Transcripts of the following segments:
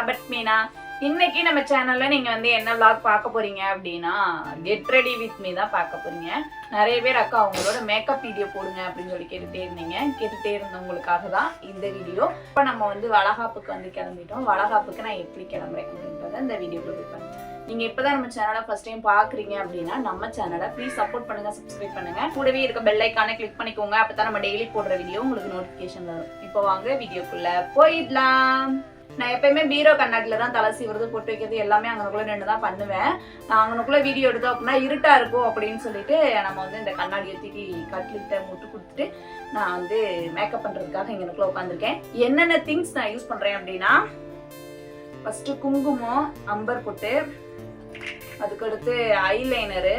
Robert Meena இன்னைக்கு நம்ம சேனல்ல நீங்க வந்து என்ன விளாக் பார்க்க போறீங்க அப்படின்னா கெட் ரெடி வித் மீ தான் பார்க்க போறீங்க. நிறைய பேர் அக்கா அவங்களோட மேக்கப் வீடியோ போடுங்க அப்படின்னு சொல்லி கேட்டுட்டே இருந்தீங்க. கேட்டுட்டே இருந்தவங்களுக்காக தான் இந்த வீடியோ இப்போ நம்ம வந்து வளகாப்புக்கு வந்து கிளம்பிட்டோம். வளகாப்புக்கு நான் எப்படி கிளம்புறேன் அப்படின்றத இந்த வீடியோ கொடுப்பேன் நீங்க இப்பதான் நம்ம சேனலை ஃபர்ஸ்ட் டைம் பாக்குறீங்க அப்படின்னா நம்ம சேனலை ப்ளீஸ் சப்போர்ட் பண்ணுங்க சப்ஸ்கிரைப் பண்ணுங்க. கூடவே இருக்க பெல் ஐக்கானே கிளிக் பண்ணிக்கோங்க. அப்பதான் நம்ம டெய்லி போடுற வீடியோ உங்களுக்கு நோட்டிபிகேஷன் வரும். இப்போ வாங்க வீடியோக்குள்ள போயிடலாம். நான் எப்பயுமே பீரோ கண்ணாடியில் தான் தலை சீவுறது பொட்டு வைக்கிறது எல்லாமே அங்கனக்குள்ள நின்று தான் பண்ணுவேன். நான் வீடியோ எடுத்தோம் அப்படின்னா இருட்டா இருக்கும் அப்படின்னு சொல்லிட்டு நம்ம வந்து இந்த கண்ணாடியை தூக்கி கட்லிட்ட முட்டு கொடுத்துட்டு நான் வந்து மேக்கப் பண்றதுக்காக இங்கனக்குள்ள உட்காந்துருக்கேன் என்னென்ன திங்ஸ் நான் யூஸ் பண்றேன் அப்படின்னா ஃபர்ஸ்ட் குங்குமம் அம்பர் பொட்டு அதுக்கடுத்து ஐலைனரு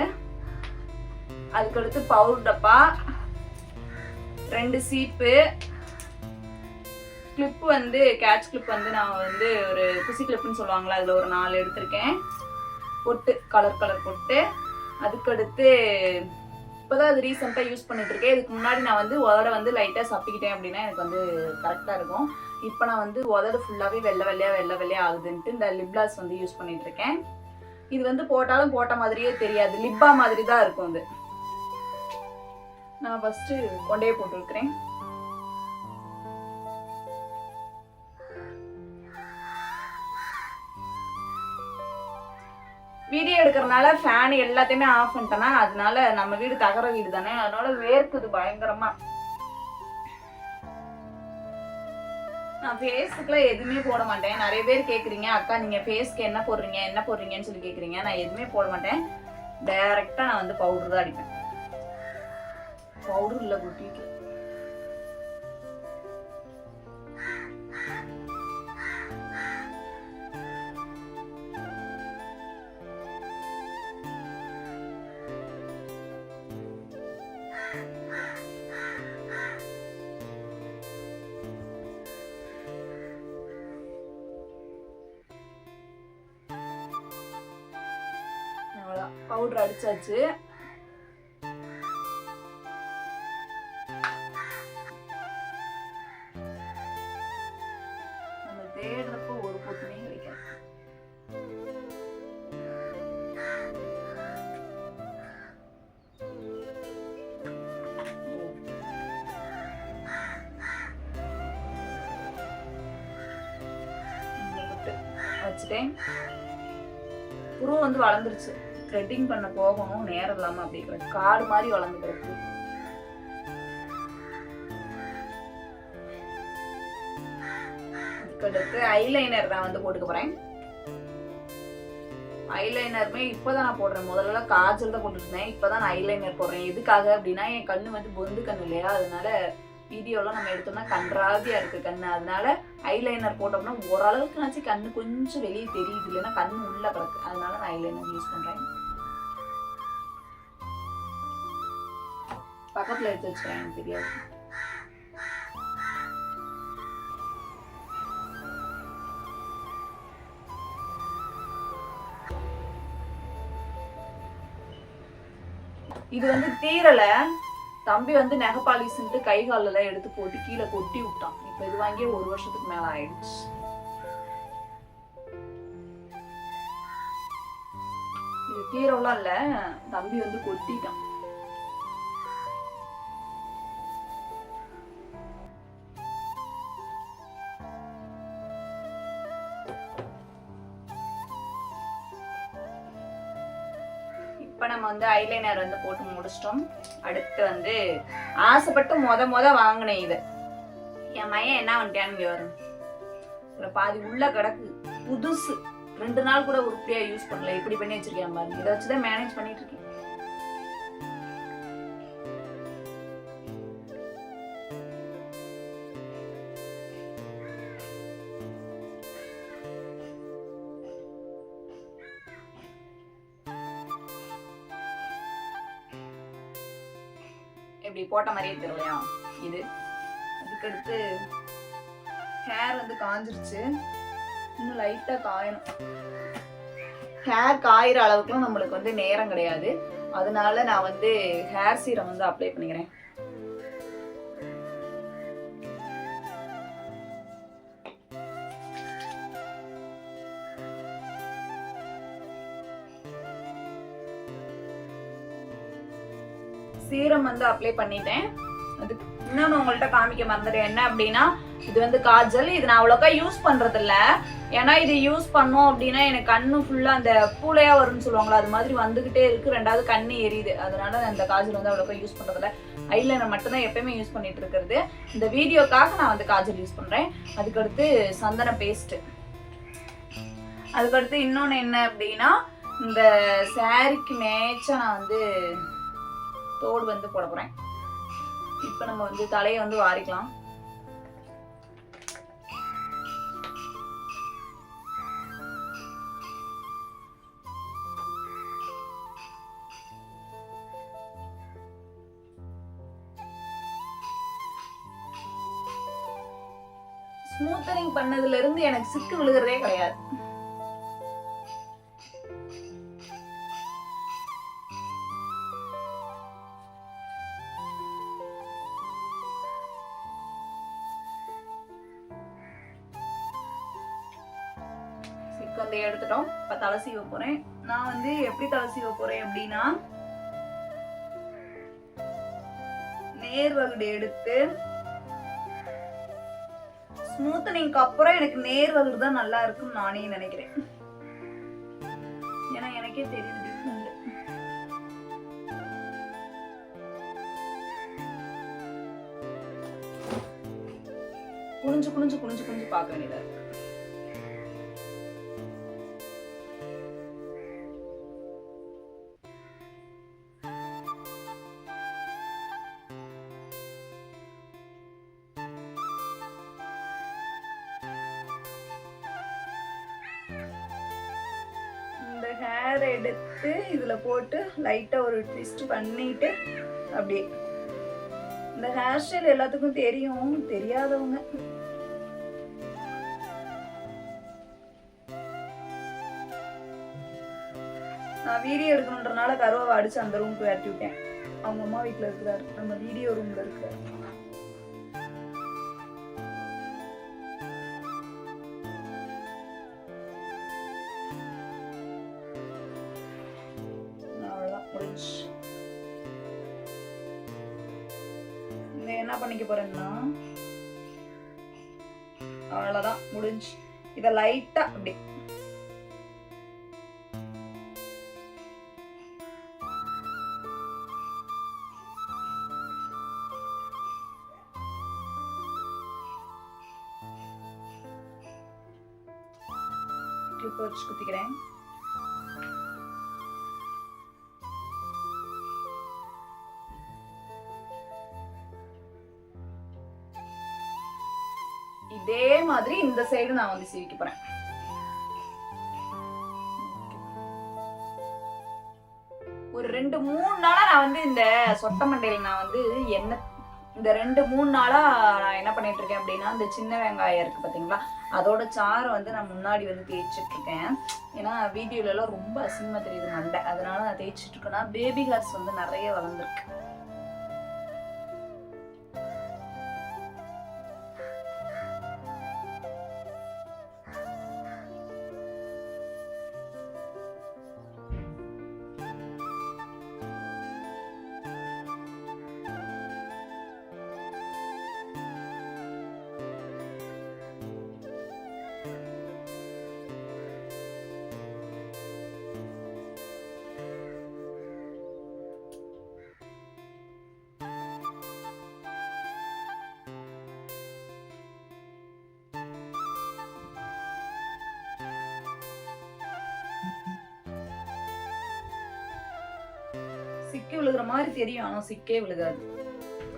அதுக்கடுத்து பவுடர் டப்பா ரெண்டு சீப்பு கிளிப் வந்து கேட்ச் கிளிப் வந்து நான் வந்து ஒரு குசி கிளிப்னு சொல்லுவாங்களா அதில் ஒரு நாலு எடுத்திருக்கேன். பொட்டு கலர் கலர் பொட்டு. அதுக்கடுத்து இப்போதான் அது ரீசெண்டாக யூஸ் பண்ணிட்டு இருக்கேன். இதுக்கு முன்னாடி நான் வந்து உதட வந்து லைட்டாக சப்பிக்கிட்டேன் அப்படின்னா எனக்கு வந்து கரெக்டாக இருக்கும். இப்போ நான் வந்து உதட ஃபுல்லாகவே வெள்ளை வெள்ளையாக வெள்ளை வெள்ளையாக ஆகுதுன்ட்டு இந்த லிப்லாஸ் வந்து யூஸ் பண்ணிட்டு இருக்கேன். இது வந்து போட்டாலும் போட்ட மாதிரியே தெரியாது. லிப்பா மாதிரி தான் இருக்கும் அது. நான் ஃபஸ்ட்டு கொண்டே போட்டுருக்கிறேன் வீடியோ எடுக்கிறனால ஃபேன் எல்லாத்தையுமே ஆஃப் பண்ணிட்டேன்னா அதனால நம்ம வீடு தகர வீடு தானே? அதனால வேர்க்குது பயங்கரமா. நான் ஃபேஸுக்குலாம் எதுவுமே போட மாட்டேன். நிறைய பேர் கேட்குறீங்க அக்கா நீங்கள் ஃபேஸ்க்கு என்ன போடுறீங்க என்ன போடுறீங்கன்னு சொல்லி கேட்குறீங்க நான் எதுவுமே போட மாட்டேன். டைரெக்டாக நான் வந்து பவுடர் தான் அடிப்பேன். பவுடர் இல்லை குட்டிக்கு பவுடர் அடிச்சாச்சு. நம்ம தேடுறப்போ ஒரு பொட்டுமே கிடைக்காது. வச்சுட்டேன் புருவம் வந்து வளர்ந்துருச்சு. த்ரெட்டிங் பண்ண போகணும் நேரம் இல்லாம அப்படி காடு மாதிரி வளர்ந்து கிடக்கு. அதுக்கடுத்து ஐலைனர் நான் வந்து போட்டுக்க போறேன். ஐலைனருமே இப்போதான் நான் போடுறேன். முதல்ல காஜல் தான் போட்டுட்டு இருந்தேன். இப்போதான் நான் ஐலைனர் போடுறேன். எதுக்காக அப்படின்னா என் கண்ணு வந்து பொந்து கண்ணு இல்லையா? அதனால வீடியோலாம் நம்ம எடுத்தோம்னா கன்றாவியா இருக்கு கண்ணு. அதனால ஐலைனர் போட்டோம்னா ஓரளவுக்கு ஓரளவுக்குனாச்சும் கண்ணு கொஞ்சம் வெளியே தெரியுது இல்லைன்னா கண்ணு உள்ள கிடக்கு. அதனால நான் ஐலைனர் யூஸ் பண்றேன். பக்கத்தில் எடுத்து வச்சுக்கிறேன் எனக்கு தெரியாது. இது வந்து தீரல. தம்பி வந்து நெகப்பாலிசுன்ட்டு கை காலெல்லாம் எடுத்து போட்டு கீழே கொட்டி விட்டான். இப்போ இது வாங்கி ஒரு வருஷத்துக்கு மேல ஆயிடுச்சு. இது தீரம்லாம் இல்ல. தம்பி வந்து கொட்டிட்டான். இப்போ நம்ம வந்து ஐலைனர் வந்து போட்டு முடிச்சிட்டோம். அடுத்து வந்து ஆசைப்பட்டு மொத மொத வாங்கினேன் இது. என் மையன் என்ன பண்ணிட்டான்னு வரும் இதுல பாதி உள்ள கிடக்கு. புதுசு. ரெண்டு நாள் கூட உருப்படியா யூஸ் பண்ணல. இப்படி பண்ணி வச்சிருக்கேன் பாருங்க. இதை வச்சுதான் மேனேஜ் பண்ணிட்டு இருக்கேன். இப்படி போட்ட மாதிரியே தெரியலையா இது. அதுக்கடுத்து ஹேர் வந்து காஞ்சிருச்சு. இன்னும் லைட்டா காயணும். ஹேர் காயிற அளவுக்குலாம் நம்மளுக்கு வந்து நேரம் கிடையாது. அதனால நான் வந்து ஹேர் சீரம் வந்து அப்ளை பண்ணிக்கிறேன். சீரம் வந்து அப்ளை பண்ணிட்டேன். அது இன்னொன்று உங்கள்கிட்ட காமிக்க மறந்துட்டேன். என்ன அப்படின்னா இது வந்து காஜல். இது நான் அவ்வளோக்கா யூஸ் பண்ணுறதில்ல இல்ல ஏன்னா இது யூஸ் பண்ணோம் அப்படின்னா எனக்கு கண்ணு ஃபுல்லாக அந்த பூளையா வரும்னு சொல்லுவாங்களா அது மாதிரி வந்துக்கிட்டே இருக்கு. ரெண்டாவது கண்ணு எரியுது. அதனால நான் இந்த காஜல் வந்து அவ்வளோக்கா யூஸ் பண்ணுறதில்ல ஐலைனர் மட்டும் தான் எப்பயுமே யூஸ் பண்ணிட்டு இருக்கிறது. இந்த வீடியோக்காக நான் வந்து காஜல் யூஸ் பண்ணுறேன் அதுக்கடுத்து சந்தன பேஸ்ட் அதுக்கடுத்து இன்னொன்று என்ன அப்படின்னா இந்த சாரிக்கு மேட்சாக நான் வந்து தோடு வந்து போட போறேன். இப்போ நம்ம வந்து தலையை வந்து வாரிக்கலாம். ஸ்மூத்தனிங் பண்ணதுல இருந்து எனக்கு சிக்கு விழுகிறதே கிடையாது. தலை சீவ போறேன். நான் வந்து எப்படி தலை சீவ போறேன் அப்படின்னா நேர் வகுடு எடுத்து ஸ்மூத்தனிங்க்கு அப்புறம் எனக்கு நேர் வகுடு தான் நல்லா இருக்கும்னு நானே நினைக்கிறேன். ஏன்னா எனக்கே தெரியுது. குனிஞ்சு குனிஞ்சு குனிஞ்சு குனிஞ்சு பார்க்க வேண்டியதா இருக்கு. இதில் போட்டு லைட்டா ஒரு ட்விஸ்ட் பண்ணிட்டு அப்படியே. இந்த ஹேர் ஸ்டைல் எல்லாத்துக்கும் தெரியும் தெரியாதவங்க. நான் வீடியோ எடுக்கணுன்றனால கருவாவை அடிச்சு அந்த ரூமுக்கு விரட்டி விட்டேன். அவங்க அம்மா வீட்டில் இருக்கிறாரு. நம்ம வீடியோ ரூம்ல இருக்கிறாரு. என்ன பண்ணிக்க போறேன்னா? அவ்வளவுதான் முடிஞ்சு. இத லைட்டா அப்படி கிளிப் வச்சு குத்திக்கிறேன். மாதிரி இந்த சைடு நான் வந்து சீவிக்க போறேன். ஒரு ரெண்டு மூணு நாளா நான் வந்து இந்த சொட்ட மண்டையில நான் வந்து என்ன இந்த ரெண்டு மூணு நாளா நான் என்ன பண்ணிட்டு இருக்கேன் அப்படின்னா இந்த சின்ன வெங்காயம் இருக்கு பாத்தீங்களா? அதோட சாறு வந்து நான் முன்னாடி வந்து தேய்ச்சிட்டு இருக்கேன். ஏன்னா வீடியோல எல்லாம் ரொம்ப அசிங்கமா தெரியுது மண்டை. அதனால நான் தேய்ச்சிட்டு இருக்கேன்னா பேபி ஹேர்ஸ் வந்து நிறைய வளர்ந்துருக்கு. சிக்கி விழுகிற மாதிரி தெரியும். ஆனால் சிக்கே விழுகாது.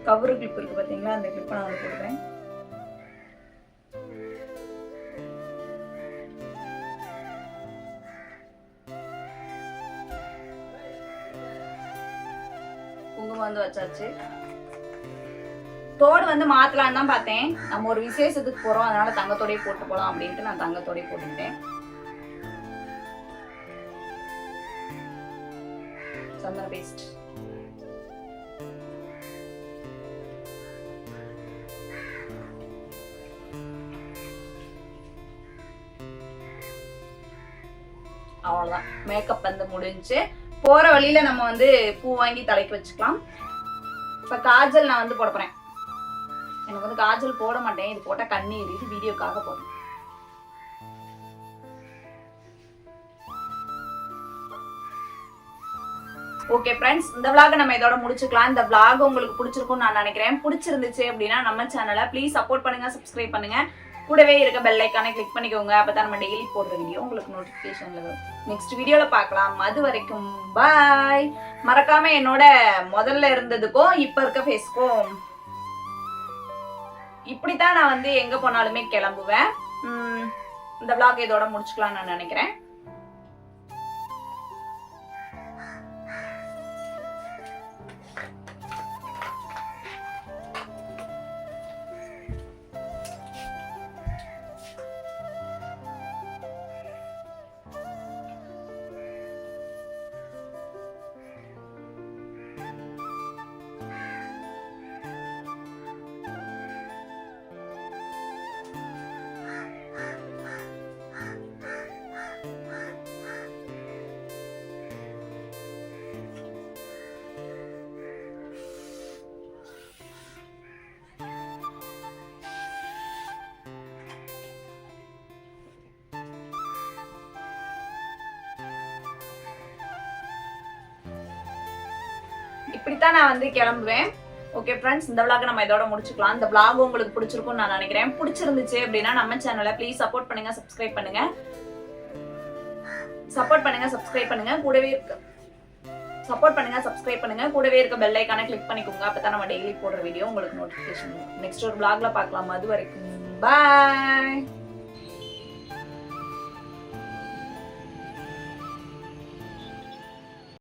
கவரு கிளிப் இருக்கு பார்த்தீங்களா அந்த கிளிப்பை நான் போடுறேன். குங்குமம் வந்து வச்சாச்சு. தோடு வந்து மாத்தலான்னு தான் பார்த்தேன். நம்ம ஒரு விசேஷத்துக்கு போறோம். அதனால தங்கத்தோடய போட்டு போலாம் அப்படின்ட்டு நான் தங்கத்தோடய போட்டுக்கிட்டேன். சந்தன பேஸ்ட் அவ்வளோதான் மேக்கப் வந்து முடிஞ்சு போகிற வழியில் நம்ம வந்து பூ வாங்கி தலைக்கு வச்சுக்கலாம். இப்போ காஜல் நான் வந்து போட போகிறேன் எனக்கு வந்து காஜல் போட மாட்டேன். இது போட்டால் கண்ணி எரியுது வீடியோக்காக போடுறேன் ஓகே ஃப்ரெண்ட்ஸ் இந்த vlog நம்ம இதோட முடிச்சுக்கலாம். இந்த விளாக் உங்களுக்கு பிடிச்சிருக்கும்னு நான் நினைக்கிறேன். பிடிச்சிருந்துச்சு அப்படின்னா நம்ம சேனலை ப்ளீஸ் சப்போர்ட் பண்ணுங்க சப்ஸ்கிரைப் பண்ணுங்க. கூடவே இருக்க பெல்லைக்கானே கிளிக் பண்ணிக்கோங்க. அப்போ தான் நம்ம டெய்லி போடுற வீடியோ உங்களுக்கு நோட்டிஃபிகேஷன் வரும். நெக்ஸ்ட் வீடியோவில் பார்க்கலாம். அது வரைக்கும் பாய் மறக்காமல் என்னோட முதல்ல இருந்ததுக்கும் இப்போ இருக்க ஃபேஸ்க்கும் இப்படி தான் நான் வந்து எங்கே போனாலுமே கிளம்புவேன். இந்த vlog இதோட முடிச்சுக்கலாம்னு நான் நினைக்கிறேன். இப்படித்தான் நான் வந்து கிளம்புவேன். ஓகே ஃப்ரெண்ட்ஸ் இந்த விளாக நம்ம இதோட முடிச்சுக்கலாம். இந்த விளாக் உங்களுக்கு பிடிச்சிருக்கும்னு நான் நினைக்கிறேன். பிடிச்சிருந்துச்சு அப்படின்னா நம்ம சேனலை ப்ளீஸ் சப்போர்ட் பண்ணுங்க சப்ஸ்கிரைப் பண்ணுங்க. சப்போர்ட் பண்ணுங்க சப்ஸ்கிரைப் பண்ணுங்க. கூடவே இருக்க சப்போர்ட் பண்ணுங்க சப்ஸ்கிரைப் பண்ணுங்க. கூடவே இருக்க பெல் ஐக்கான கிளிக் பண்ணிக்கோங்க. அப்பதான் நம்ம டெய்லி போடுற வீடியோ உங்களுக்கு நோட்டிஃபிகேஷன் நெக்ஸ்ட் ஒரு பிளாக்ல பார்க்கலாம். அது வரைக்கும் பாய்